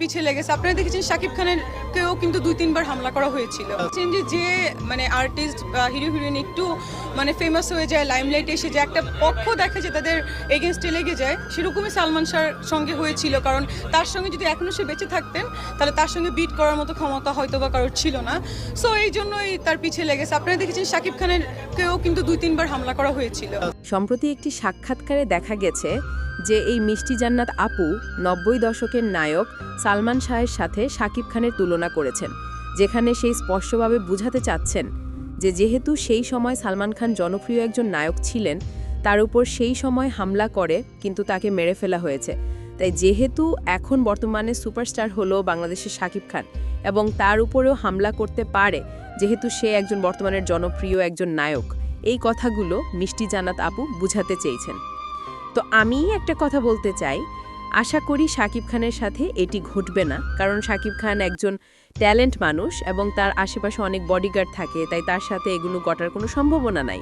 পিছিয়ে লেগেছে। আপনারা দেখেছেন শাকিব খানের কেও কিন্তু দুই, তিনবার হামলা করা হয়েছিল। যে মানে আর্টিস্ট বা হিরো, হিরোইন একটু মানে ফেমাস হয়ে যায় লাইমলাইটে এসে যে একটা পক্ষ দেখে যে তাদের এগেনস্টে লেগে যায়, সেরকমই সালমান শাহর সঙ্গে হয়েছিল। কারণ তার সঙ্গে যদি এখনও সে বেঁচে থাকতেন, তাহলে তার সঙ্গে বিট করার মতো ক্ষমতা হয়তো বা কারোর ছিল না। সো এই জন্যই তার পিছিয়ে লেগেছে। আপনারা দেখেছেন শাকিব খানের কেও কিন্তু দুই, তিনবার হামলা করা হয়েছিল। সম্প্রতি একটি সাক্ষাৎকারে দেখা গেছে যে, এই মিষ্টি জান্নাত আপু নব্বই দশকের নায়ক সালমান শাহের সাথে শাকিব খানের তুলনা করেছেন, যেখানে সেই স্পষ্টভাবে বুঝাতে চাচ্ছেন যে যেহেতু সেই সময় সালমান খান জনপ্রিয় একজন নায়ক ছিলেন, তার উপর সেই সময় হামলা করে কিন্তু তাকে মেরে ফেলা হয়েছে। তাই যেহেতু এখন বর্তমানে সুপারস্টার হলো বাংলাদেশের শাকিব খান এবং তার উপরেও হামলা করতে পারে, যেহেতু সে একজন বর্তমানের জনপ্রিয় একজন নায়ক, এই কথাগুলো মিষ্টি জানাত আপু বুঝাতে চেয়েছেন। তো আমি একটা কথা বলতে চাই আশা করি শাকিব খানের সাথে এটি ঘটবে না। কারণ শাকিব খান একজন ট্যালেন্ট মানুষ এবং তার আশেপাশে অনেক বডিগার্ড থাকে, তাই তার সাথে এগুলো ঘটার কোনো সম্ভাবনা নাই।